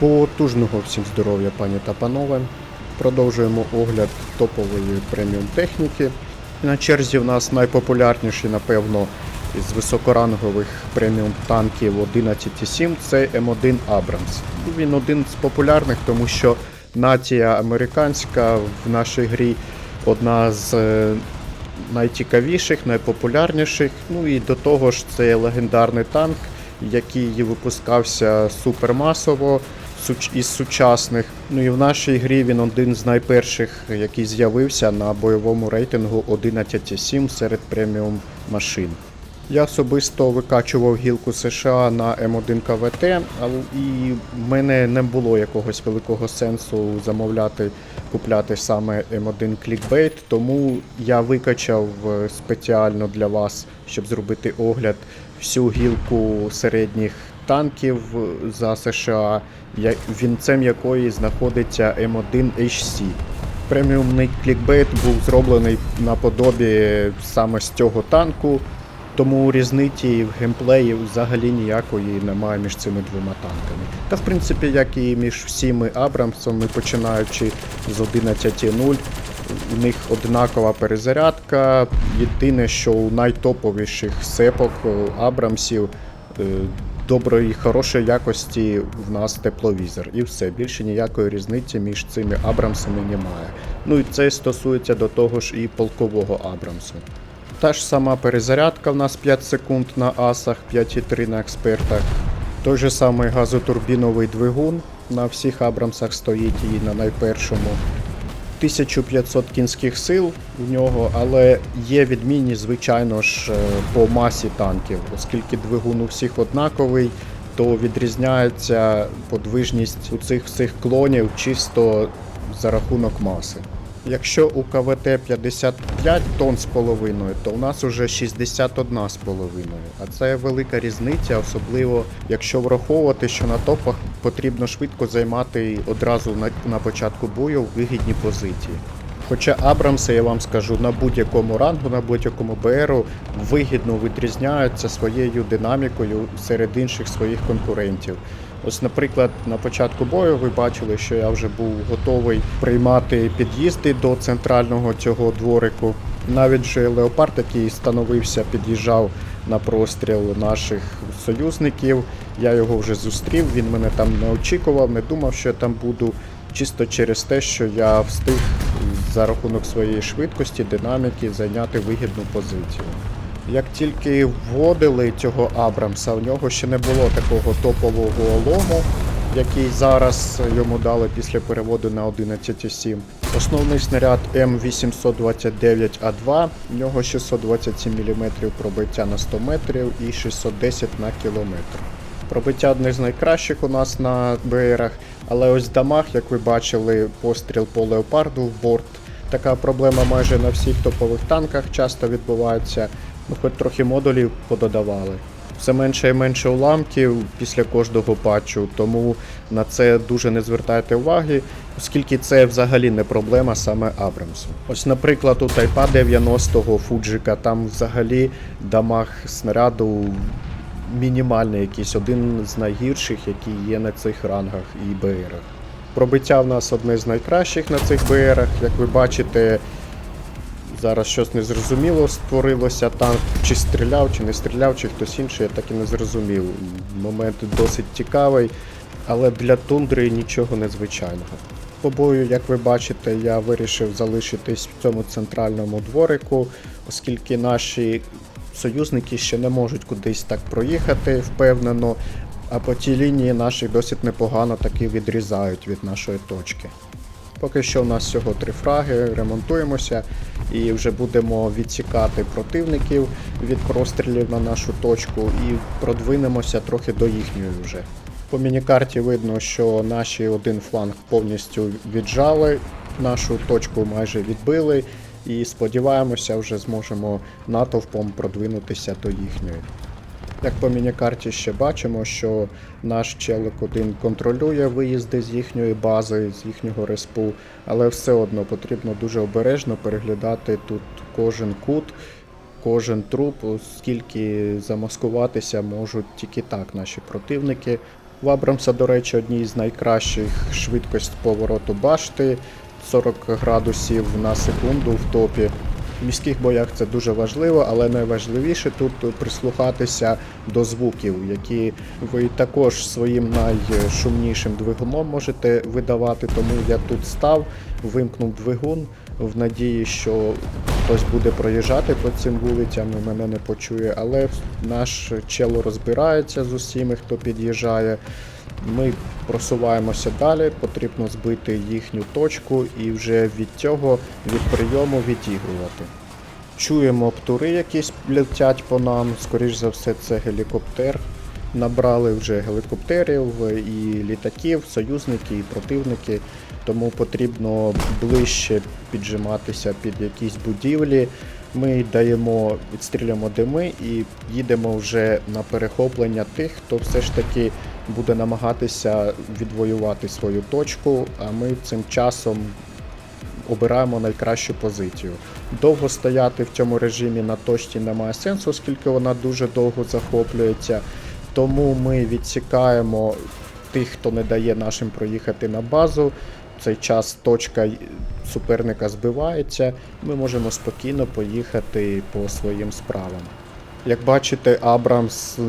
Потужного всім здоров'я, пані та панове. Продовжуємо огляд топової преміум техніки. На черзі в нас найпопулярніший, напевно, із високорангових преміум танків 11,7 це М1 Abrams. Він один з популярних, тому що нація американська в нашій грі одна з е, найцікавіших, найпопулярніших. Ну і до того ж, це легендарний танк, який випускався супермасово із сучасних. Ну і в нашій грі він один з найперших, який з'явився на бойовому рейтингу 11,7 серед преміум машин. Я особисто викачував гілку США на М1 КВТ, і в мене не було якогось великого сенсу замовляти, купляти саме М1 Clickbait, тому я викачав е, спеціально для вас, щоб зробити огляд, всю гілку середніх танків за США, вінцем якої знаходиться М1 HC. Преміумний клікбейт був зроблений наподобі саме з цього танку, тому різниці в геймплеї взагалі ніякої немає між цими двома танками. Та в принципі, як і між всіми Абрамсами, починаючи з 11.0, у них однакова перезарядка. Єдине, що у найтоповіших сепок Абрамсів е, доброї, хорошої якості в нас тепловізор. І все, більше ніякої різниці між цими Абрамсами немає. Ну і це стосується до того ж і полкового Абрамсу. Та ж сама перезарядка в нас 5 секунд на асах, 5,3 на експертах. Той же самий газотурбіновий двигун на всіх Абрамсах стоїть і на найпершому. 1500 кінських сил у нього, але є відмінність, звичайно ж, е, по масі танків, оскільки двигун у всіх однаковий, то відрізняється подвижність у цих всіх клонів чисто за рахунок маси. Якщо у КВТ 55 тонн з половиною, то у нас уже 61 з половиною. А це велика різниця, особливо якщо враховувати, що на топах потрібно швидко займати одразу на, початку бою вигідні позиції. Хоча Абрамси, я вам скажу, на будь-якому рангу, на будь-якому БРу вигідно відрізняються своєю динамікою серед інших своїх конкурентів. Ось, наприклад, на початку бою ви бачили, що я вже був готовий приймати під'їзди до центрального цього дворику. Навіть же леопард, який становився, під'їжджав на простріл наших союзників. Я його вже зустрів. Він мене там не очікував, не думав, що я там буду. Чисто через те, що я встиг за рахунок своєї швидкості, динаміки зайняти вигідну позицію. Як тільки вводили цього Абрамса, в нього ще не було такого топового лому, який зараз йому дали після переводу на 11,7. Основний снаряд М829А2, в нього 627 мм пробиття на 100 метрів і 610 на кілометр. Пробиття одне з найкращих у нас на БРах, але ось в дамаг, як ви бачили, постріл по леопарду в борт. Така проблема майже на всіх топових танках часто відбувається. Ну, хоч трохи модулів пододавали. Все менше і менше уламків після кожного патчу, тому на це дуже не звертайте уваги, оскільки це взагалі не проблема саме Абрамсу. Ось, наприклад, у Тайпа 90-го Фуджика там взагалі дамаг снаряду мінімальний якийсь, один з найгірших, які є на цих рангах і БРах. Пробиття в нас одне з найкращих на цих БРах. Як ви бачите, зараз щось незрозуміло створилося танк, чи стріляв, чи не стріляв, чи хтось інший, я так і не зрозумів. Момент досить цікавий, але для тундри нічого незвичайного. По бою, як ви бачите, я вирішив залишитись в цьому центральному дворику, оскільки наші союзники ще не можуть кудись так проїхати впевнено, а по тій лінії наші досить непогано таки відрізають від нашої точки. Поки що в нас всього три фраги, ремонтуємося і вже будемо відсікати противників від прострілів на нашу точку і продвинемося трохи до їхньої вже. По мінікарті видно, що наші один фланг повністю віджали, нашу точку майже відбили, і сподіваємося, вже зможемо натовпом продвинутися до їхньої. Як по мінікарті ще бачимо, що наш челик один контролює виїзди з їхньої бази, з їхнього респу, але все одно потрібно дуже обережно переглядати тут кожен кут, кожен труп, оскільки замаскуватися можуть тільки так наші противники. В Абрамса, до речі, одні з найкращих швидкость повороту башти 40 градусів на секунду в топі. В міських боях це дуже важливо, але найважливіше тут прислухатися до звуків, які ви також своїм найшумнішим двигуном можете видавати. Тому я тут став, вимкнув двигун в надії, що хтось буде проїжджати по цим вулицям і мене не почує. Але наш чело розбирається з усіми, хто під'їжджає. Ми просуваємося далі, потрібно збити їхню точку і вже від цього від прийому відігрувати. Чуємо птури якісь летять по нам, скоріш за все, це гелікоптер. Набрали вже гелікоптерів і літаків, союзники і противники, тому потрібно ближче піджиматися під якісь будівлі. Ми даємо, відстрілюємо дими і їдемо вже на перехоплення тих, хто все ж таки буде намагатися відвоювати свою точку, а ми цим часом обираємо найкращу позицію. Довго стояти в цьому режимі на точці немає сенсу, оскільки вона дуже довго захоплюється. Тому ми відсікаємо тих, хто не дає нашим проїхати на базу. В цей час точка суперника збивається, ми можемо спокійно поїхати по своїм справам. Як бачите, Абрамс е,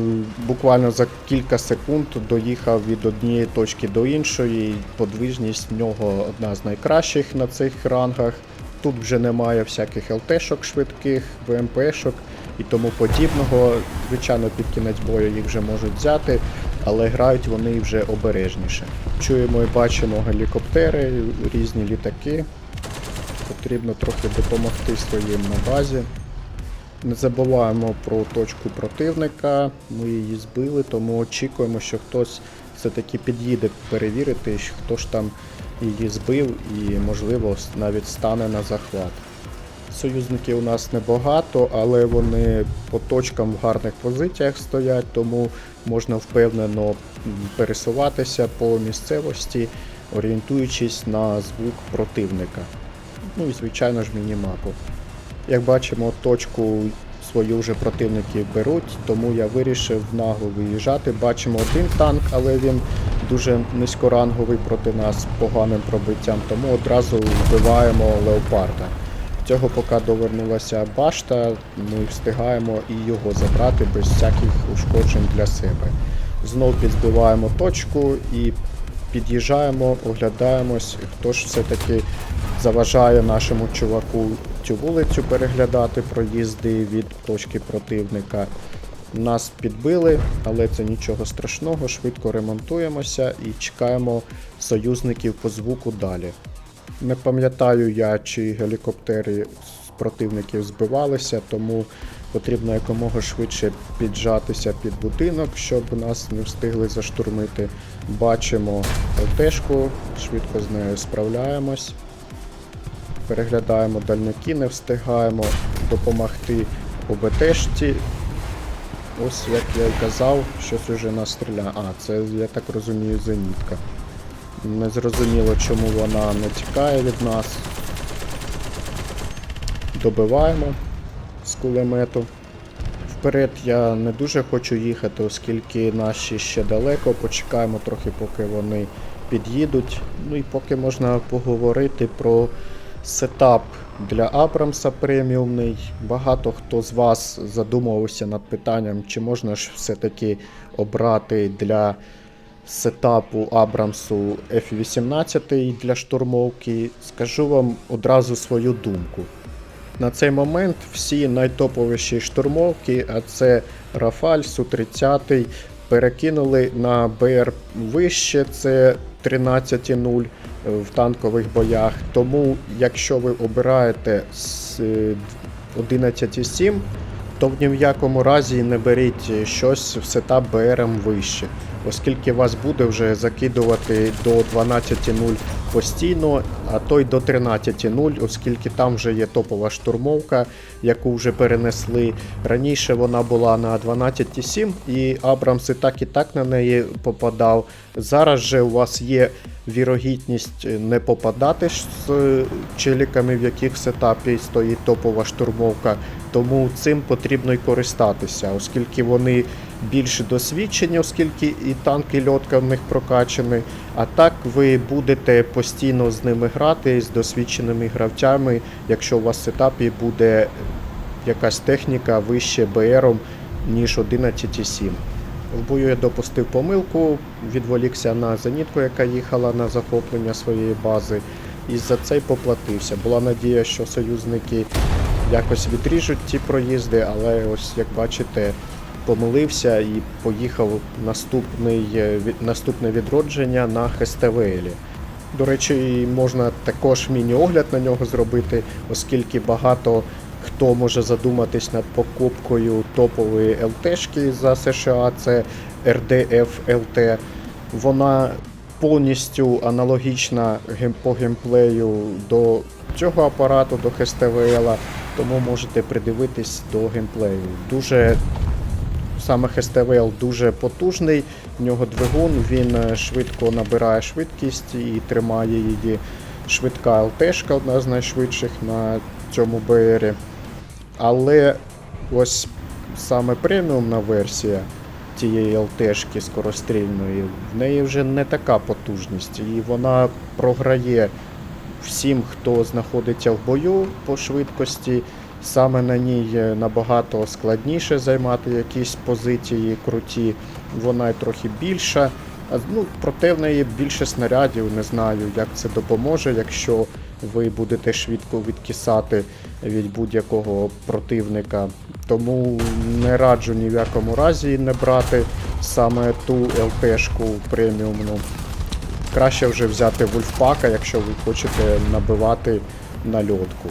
буквально за кілька секунд доїхав від однієї точки до іншої. Подвижність в нього одна з найкращих на цих рангах. Тут вже немає всяких ЛТшок швидких, ВМПшок і тому подібного. Звичайно, під кінець бою їх вже можуть взяти, але грають вони вже обережніше. Чуємо і бачимо гелікоптери, різні літаки. Потрібно трохи допомогти своїм на базі. Не забуваємо про точку противника, ми її збили, тому очікуємо, що хтось все-таки під'їде перевірити, хто ж там її збив і, можливо, навіть стане на захват. Союзників у нас небагато, але вони по точкам в гарних позиціях стоять, тому можна впевнено пересуватися по місцевості, орієнтуючись на звук противника. Ну і звичайно ж мінімапу. Як бачимо, точку свою вже противники беруть, тому я вирішив нагло виїжджати. Бачимо один танк, але він дуже низькоранговий проти нас поганим пробиттям, тому одразу вбиваємо леопарда. Цього поки довернулася башта, ми встигаємо і його забрати без всяких ушкоджень для себе. Знов підбиваємо точку і під'їжджаємо, оглядаємось, хто ж все-таки заважає нашому чуваку цю вулицю переглядати проїзди від точки противника. Нас підбили, але це нічого страшного, швидко ремонтуємося і чекаємо союзників по звуку далі. Не пам'ятаю я, чи гелікоптери з противників збивалися, тому потрібно якомога швидше піджатися під будинок, щоб нас не встигли заштурмити. Бачимо ЛТшку, швидко з нею справляємось. Переглядаємо дальняки, не встигаємо допомогти ОБТшці. Ось як я й казав, щось уже настріляє. А, це, я так розумію, зенітка. Не зрозуміло, чому вона не тікає від нас. Добиваємо з кулемету. Вперед я не дуже хочу їхати, оскільки наші ще далеко. Почекаємо трохи, поки вони під'їдуть. Ну і поки можна поговорити про сетап для Абрамса преміумний. Багато хто з вас задумувався над питанням, чи можна ж все-таки обрати для сетапу Абрамсу F-18 для штурмовки. Скажу вам одразу свою думку. На цей момент всі найтоповіші штурмовки, а це Рафаль, Су-30, перекинули на БР вище, це 13.0 в танкових боях. Тому, якщо ви обираєте з е, 11.7, то в ні в якому разі не беріть щось в сетап БРМ вище, оскільки вас буде вже закидувати до 12.0 постійно, а то й до 13.0, оскільки там вже є топова штурмовка, яку вже перенесли. Раніше вона була на 12.7 і Абрамс і так і так на неї попадав. Зараз же у вас є вірогідність не попадати з е, челіками, в яких сетапі стоїть топова штурмовка. Тому цим потрібно й користатися, оскільки вони більш досвідчені, оскільки і танк, і льотка в них прокачані. А так ви будете постійно з ними грати з досвідченими гравцями, якщо у вас в сетапі буде якась техніка вище БРом, ніж 11,7. В бою я допустив помилку, відволікся на зенітку, яка їхала на захоплення своєї бази, і за це й поплатився. Була надія, що союзники якось відріжуть ті проїзди, але ось як бачите, помилився і поїхав наступний, е, наступне відродження на ХСТВЛі. До речі, можна також міні-огляд на нього зробити, оскільки багато хто може задуматись над покупкою топової ЛТшки за США, це RDF LT. Вона повністю аналогічна по геймплею до цього апарату, до HSTVL, тому можете придивитись до геймплею. Дуже Саме HSTVL дуже потужний, в нього двигун, він е, швидко набирає швидкість і тримає її. Швидка ЛТшка, одна з найшвидших на цьому БРі. Але ось саме преміумна версія тієї ЛТшки скорострільної, в неї вже не така потужність, і вона програє всім, хто знаходиться в бою по швидкості. Саме на ній набагато складніше займати якісь позиції круті, вона й трохи більша. Ну, проте в неї більше снарядів, не знаю, як це допоможе, якщо ви будете швидко відкисати від будь-якого противника. Тому не раджу ні в якому разі не брати саме ту ЛТшку преміумну. Краще вже взяти вульфпака, якщо ви хочете набивати на льотку.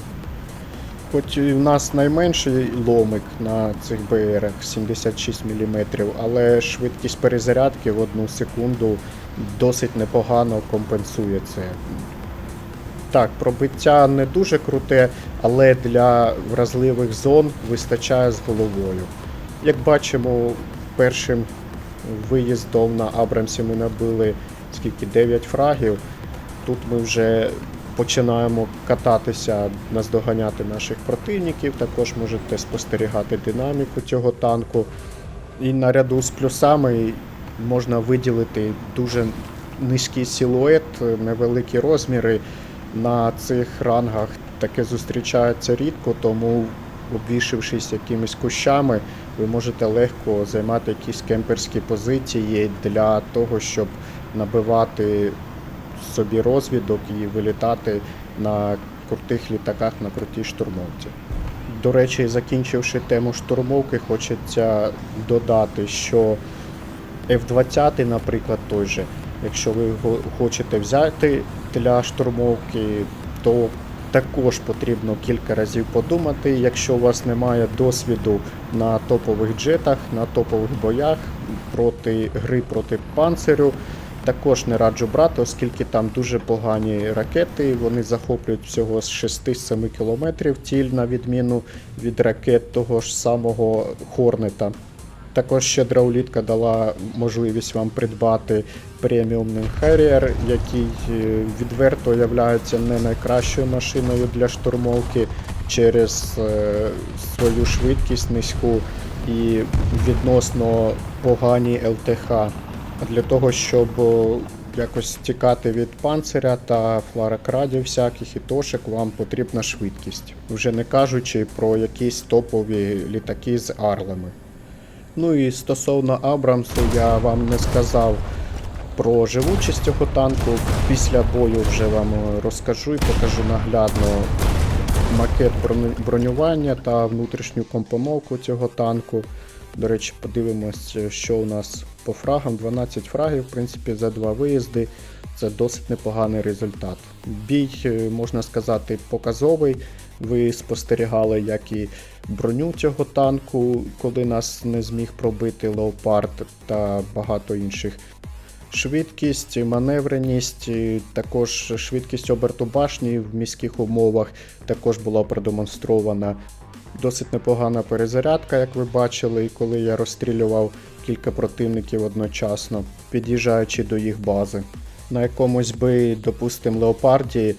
Хоч і в нас найменший ломик на цих БРах 76 мм, але швидкість перезарядки в одну секунду досить непогано компенсує це. Так, пробиття не дуже круте, але для вразливих зон вистачає з головою. Як бачимо, першим виїздом на Абрамсі ми набили скільки 9 фрагів. Тут ми вже починаємо кататися, наздоганяти наших противників. Також можете спостерігати динаміку цього танку. І наряду з плюсами можна виділити дуже низький силует, невеликі розміри. На цих рангах таке зустрічається рідко, тому обвішившись якимись кущами, ви можете легко займати якісь кемперські позиції для того, щоб набивати собі розвідок і вилітати на крутих літаках на крутій штурмовці. До речі, закінчивши тему штурмовки, хочеться додати, що F-20, наприклад, той же, якщо ви його хочете взяти для штурмовки, то також потрібно кілька разів подумати, якщо у вас немає досвіду на топових джетах, на топових боях проти гри проти панцирю. Також не раджу брати, оскільки там дуже погані ракети, вони захоплюють всього з 6-7 кілометрів ціль, на відміну від ракет того ж самого Хорнета. Також щедра улітка дала можливість вам придбати преміумний Harrier, який е, відверто є не найкращою машиною для штурмовки через е, свою швидкість низьку і відносно погані ЛТХ. Для того, щоб якось тікати від панциря та фларокрадів всяких і тошек, вам потрібна швидкість. Вже не кажучи про якісь топові літаки з арлами. Ну і стосовно Абрамсу, я вам не сказав про живучість цього танку. Після бою вже вам розкажу і покажу наглядно макет бронювання та внутрішню компоновку цього танку. До речі, подивимось, що у нас по фрагам. 12 фрагів, в принципі, за два виїзди. Це досить непоганий результат. Бій, е, можна сказати, показовий. Ви спостерігали, як і броню цього танку, коли нас не зміг пробити Леопард та багато інших. Швидкість, маневреність, також швидкість оберту башні в міських умовах також була продемонстрована. Досить непогана перезарядка, як ви бачили, коли я розстрілював кілька противників одночасно, під'їжджаючи до їх бази. На якомусь би, допустимо, леопарді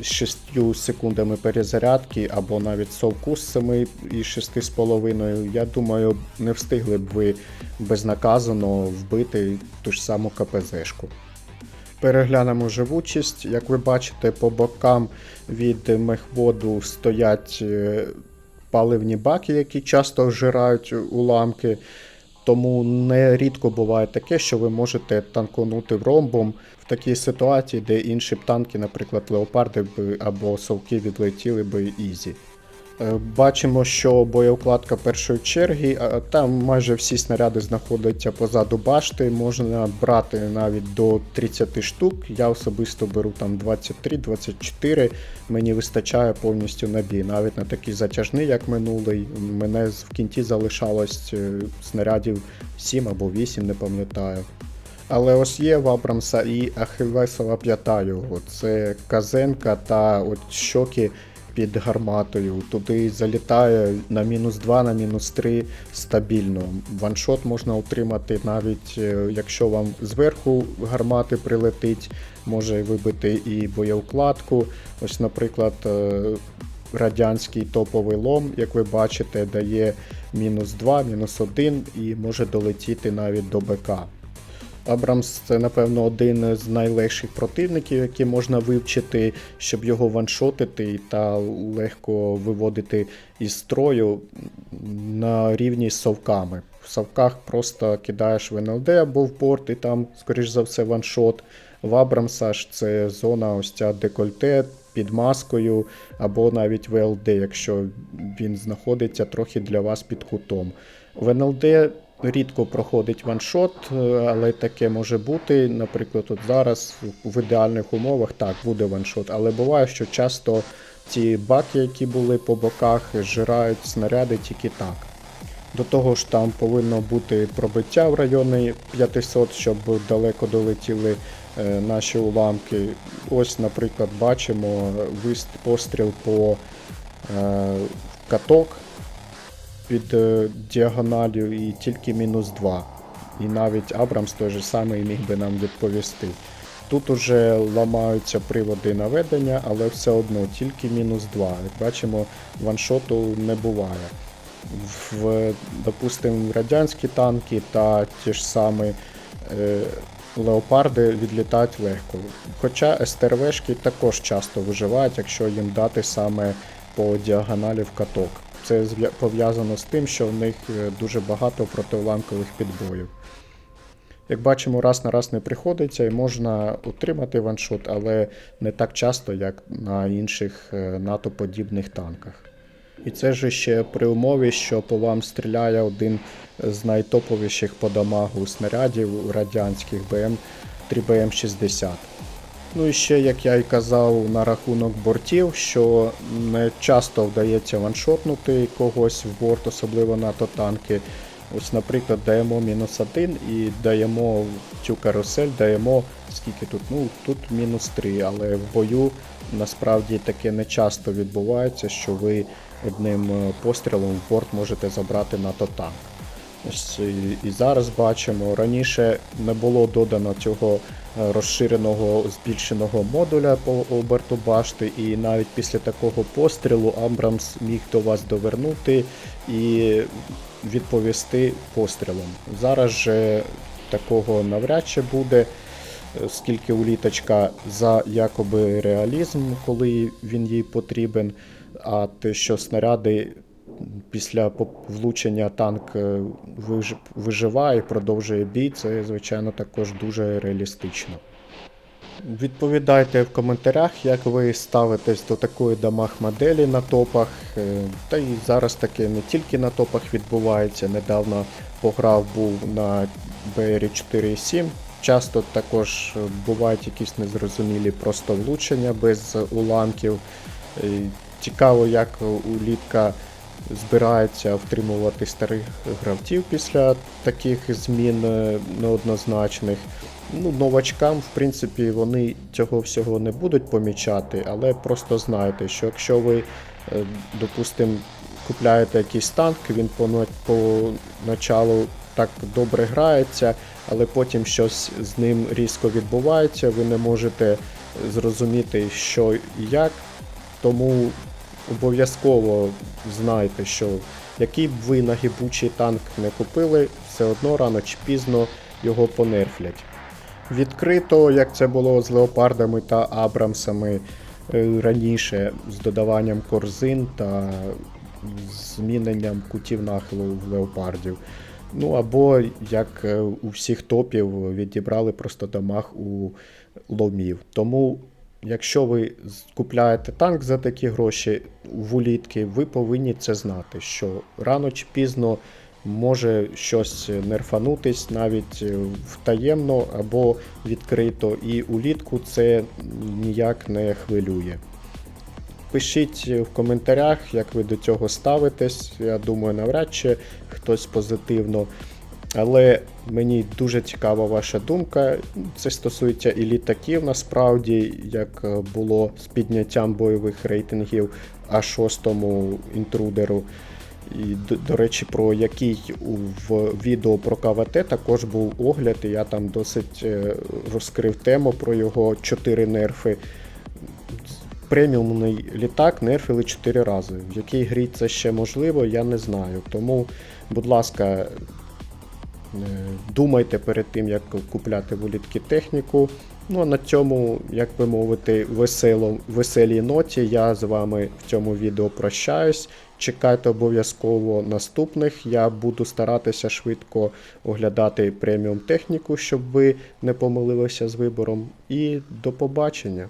з 6 секундами перезарядки або навіть совку з 7 і 6,5, я думаю, не встигли б ви безнаказано вбити ту ж саму КПЗшку. Переглянемо живучість. Як ви бачите, по бокам від мехводу стоять е, паливні баки, які часто вжирають уламки. Тому нерідко буває таке, що ви можете танконути ромбом в такій ситуації, де інші б танки, наприклад, леопарди б або совки відлетіли б ізі. Е, Бачимо, що боєукладка першої черги, там майже всі снаряди знаходяться позаду башти. Можна брати навіть до 30 штук. Я особисто беру там 23-24. Мені вистачає повністю набій. Навіть на такий затяжний, як минулий. Мене в кінці залишалось е, снарядів 7 або 8, не пам'ятаю. Але ось є в Абрамса і Ахілесова п'ята його. Це казенка та от щоки під гарматою. Туди залітає на мінус 2, на мінус 3 стабільно. Ваншот можна отримати навіть е, якщо вам зверху гармати прилетить, може вибити і боєукладку. Ось, наприклад, е, радянський топовий лом, як ви бачите, дає мінус 2, мінус 1 і може долетіти навіть до БК. Абрамс це, напевно, один з найлегших противників, які можна вивчити, щоб його ваншотити та легко виводити із строю на рівні з совками. В совках просто кидаєш в НЛД або в порт, і там, скоріш за все, ваншот. В Абрамса ж це зона ось ця декольте під маскою, або навіть ВЛД, якщо він знаходиться трохи для вас під кутом. В НЛД рідко проходить ваншот, е, але таке може бути. Наприклад, от зараз в ідеальних умовах так буде ваншот, але буває, що часто ці баки, які були по боках, зжирають снаряди тільки так. До того ж, там повинно бути пробиття в районі 500, щоб далеко долетіли е, наші уламки. Ось, наприклад, бачимо вист- постріл по е, каток під е, діагоналю і тільки мінус 2. І навіть Абрамс той же самий міг би нам відповісти. Тут уже ламаються приводи наведення, але все одно тільки мінус 2. Як бачимо, ваншоту не буває. В, допустимо, радянські танки та ті ж самі е, леопарди відлітають легко. Хоча СТРВшки також часто виживають, якщо їм дати саме по діагоналі в каток. Це пов'язано з тим, що в них е, дуже багато протиуламкових підбоїв. Як бачимо, раз на раз не приходиться і можна отримати ваншот, але не так часто, як на інших е, НАТО-подібних танках. І це ж ще при умові, що по вам стріляє один з найтоповіших по дамагу снарядів радянських БМ 3БМ-60. Ну і ще, як я й казав, на рахунок бортів, що не часто вдається ваншотнути когось в борт, особливо НАТО танки. Ось, наприклад, даємо мінус один і даємо цю карусель, даємо скільки тут? Ну тут мінус 3, але в бою насправді таке не часто відбувається, що ви одним е, пострілом в борт можете забрати НАТО танк. Ось і, і зараз бачимо, раніше не було додано цього розширеного збільшеного модуля по оберту башти, і навіть після такого пострілу Абрамс міг до вас довернути і відповісти пострілом. Зараз же такого навряд чи буде, оскільки уліточка за якоби реалізм, коли він їй потрібен, а те, що снаряди після влучення танк е, виж- виживає і продовжує бій, це, звичайно, також дуже реалістично. Відповідайте в коментарях, як ви ставитесь до такої дамаг моделі на топах. Е, Та і зараз таке не тільки на топах відбувається. Недавно пограв був на BR 4.7. Часто також е, бувають якісь незрозумілі просто влучення без уламків. Цікаво, як улітка збирається втримувати старих гравців після таких змін е, неоднозначних. Ну, новачкам, в принципі, вони цього всього не будуть помічати, але просто знайте, що якщо ви, е, допустимо, купляєте якийсь танк, він по, на- по началу так добре грається, але потім щось з ним різко відбувається, ви не можете зрозуміти, що і як. Тому обов'язково знайте, що який б ви нагибучий танк не купили, все одно рано чи пізно його понерфлять. Відкрито, як це було з леопардами та абрамсами е, раніше, з додаванням корзин та зміненням кутів нахилу в леопардів. Ну або як е, у всіх топів відібрали просто дамаг у ломів. Тому, якщо ви купляєте танк за такі гроші в улітки, ви повинні це знати, що рано чи пізно може щось нерфанутись навіть е, втаємно або відкрито, і улітку це ніяк не хвилює. Пишіть в коментарях, як ви до цього ставитесь. Я думаю, навряд чи хтось позитивно. Але мені дуже цікава ваша думка. Це стосується і літаків, насправді, як е, було з підняттям бойових рейтингів А6 інтрудеру. І, до, речі, про який в відео про КВТ також був огляд, і я там досить е, розкрив тему про його 4 нерфи. Преміумний літак нерфили 4 рази. В якій грі це ще можливо, я не знаю. Тому, будь ласка, думайте перед тим, як купляти в улітки техніку. Ну а на цьому, як би мовити, весело, веселій ноті я з вами в цьому відео прощаюсь. Чекайте обов'язково наступних. Я буду старатися швидко оглядати преміум техніку, щоб ви не помилилися з вибором. І до побачення!